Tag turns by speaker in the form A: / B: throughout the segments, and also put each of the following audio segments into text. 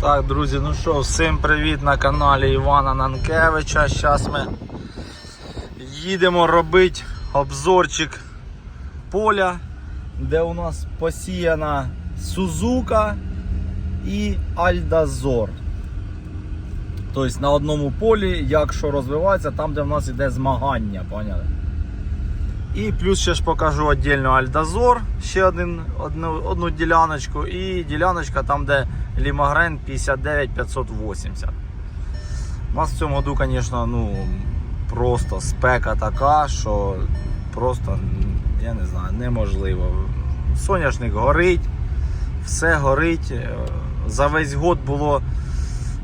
A: Так, друзі, ну що, всім привіт на каналі Івана Нанкевича. Зараз ми їдемо робити обзорчик поля, де у нас посіяна Сузука і Альдазор. Тобто на одному полі, якщо розвивається, там де в нас іде змагання, поняли? І плюс ще ж покажу віддільно Альдазор, ще один, одну, одну діляночку, і діляночка там, де Лімагрен 59580. У нас в цьому году, звісно, ну, просто спека така, що просто, я не знаю, неможливо. Соняшник горить, все горить. Е, За весь год було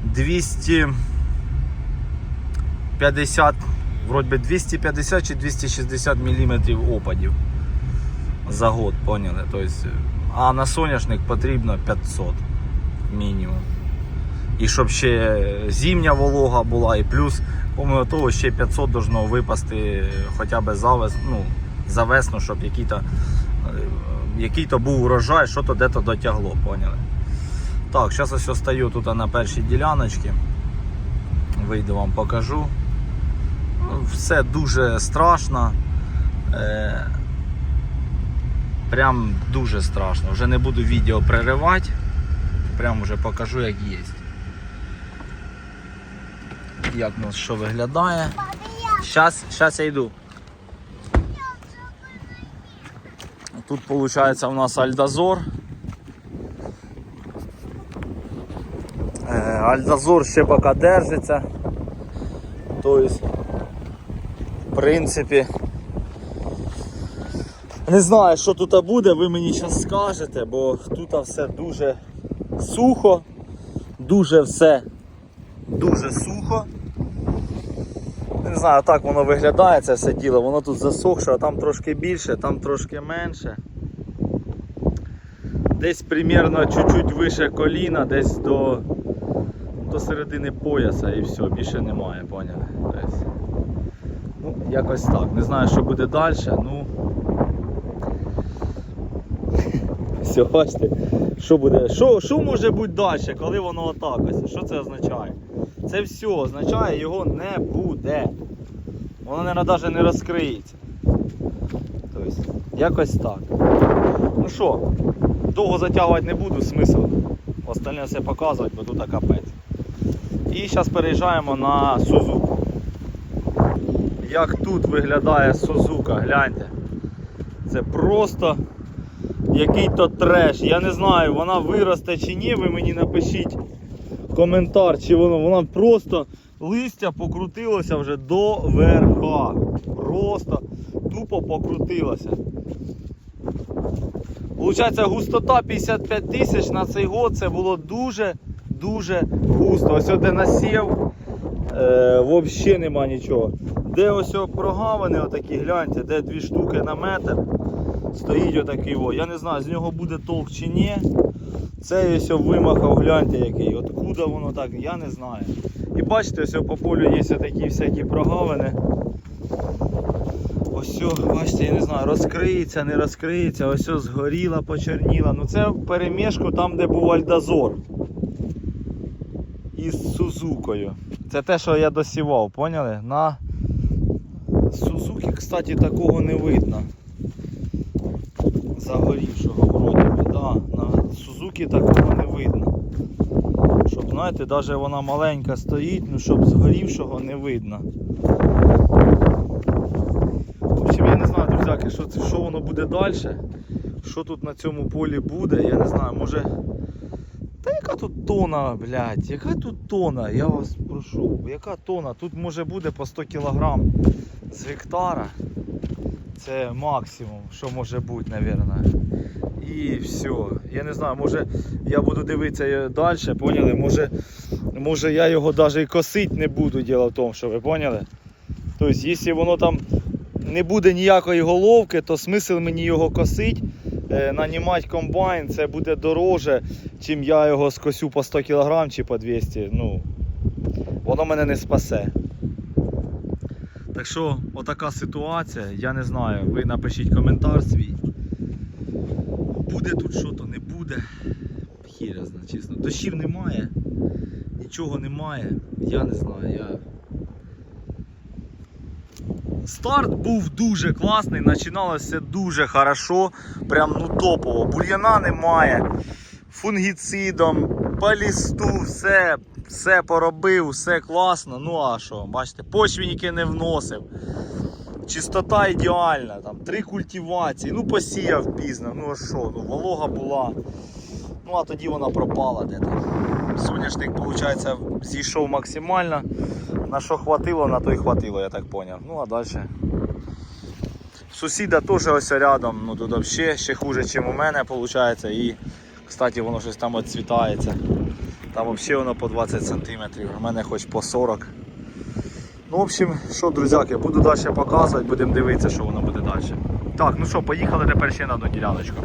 A: 250 вроді би 250 чи 260 мм опадів за год, поняли? Тобто, а на соняшник потрібно 500 мінімум. І щоб ще зимня волога була, і плюс, помимо того, ще 500 должно випасти хоча б за, ну, за весну, щоб який-то, е, який-то був урожай, що то де-то дотягло, поняли? Так, зараз ось стою тут на першій діляночці. Вийду вам покажу. Ну, Все дуже страшно. Е, прям дуже страшно. Вже не буду відео переривати. Прям вже покажу як є. Як у нас що виглядає. Щас, щас я йду. Тут виходить у нас Альдазор. Е, Альдазор ще поки держиться. Тобто, в принципі, не знаю, що тут буде, ви мені зараз скажете, бо тут все дуже сухо, дуже все дуже сухо. Не знаю, так воно виглядає це все діло, воно тут засохше, а там трошки більше, там трошки менше. Десь примерно чуть-чуть вище коліна, десь до, до середини пояса і все, більше немає, поняли? Ну, якось так. Не знаю, що буде далі, ну. Бачите, що буде? Що, що може бути далі, коли воно отак ось? Що це означає? Це все означає, його не буде. Воно навіть не розкриється. Тобто, якось так. Ну що, довго затягувати не буду, смисл. Остальне все показувати, бо тут капець. І зараз переїжджаємо на Сузуку. Як тут виглядає Сузука, гляньте. Це просто який-то треш. Я не знаю, вона виросте чи ні, ви мені напишіть коментар, чи воно, вона просто листя покрутилося вже до верха. Просто тупо покрутилося. Получається, густота 55 тисяч на цей год це було дуже-дуже густо. Ось де насів, е, взагалі нема нічого. Де ось прогавини отакі, гляньте, де дві штуки на метр. Стоїть отакий о. Я не знаю, з нього буде толк чи ні. Це ось вимахав, гляньте який. Откуда воно так, я не знаю. І бачите, ось по полю є такі всякі прогавини. Ось, бачите, я не знаю, розкриється, не розкриється, ось згоріла, почерніла. Ну це перемішку там, де був Альдазор. Із Сузукою. Це те, що я досівав, поняли? На Сузуки, кстати, такого не видно. Загорівшого вроді да. На Сузуки такого не видно. Щоб, знаєте, навіть вона маленька стоїть, ну щоб згорівшого не видно. В общем, я не знаю, друзяки, що, це, що воно буде далі. Що тут на цьому полі буде, я не знаю, може. Та яка тут тона, блядь, яка тут тона, я вас прошу, яка тона? Тут може буде по 100 кг з гектара. Це максимум, що може бути, мабуть. І все. Я не знаю, може я буду дивитися далі, поняли? Може, може я його навіть і косити не буду, діло в тому, що ви поняли? Тобто, якщо воно там не буде ніякої головки, то смисл мені його косити, е, нанімати комбайн, це буде дороже, чим я його скосю по 100 кг чи по 200. Ну, воно мене не спасе. Так що, отака ситуація, я не знаю, ви напишіть коментар свій. Буде тут що то, не буде. Хірязна, чесно. Дощів немає, нічого немає. Я не знаю. Я... Старт був дуже класний, починалося дуже хорошо, прям ну топово. Бур'яна немає, фунгіцидом, по лісту, все, все поробив, все класно. Ну а що, бачите, почвінники не вносив. Чистота ідеальна, там три культивації, ну посіяв пізно, ну а що, ну волога була. Ну а тоді вона пропала де там. Соняшник, виходить, зійшов максимально. На що хватило, на то й хватило, я так зрозумів. Ну а далі. Сусіда теж ось рядом, ну тут взагалі ще хуже, ніж у мене виходить. І, кстати, воно щось там відцвітається. Там взагалі воно по 20 см, у мене хоч по 40 Ну, в общем, що, друзяки, буду далі показувати, будемо дивитися, що воно буде далі. Так, ну що, поїхали тепер ще на одну діляночку.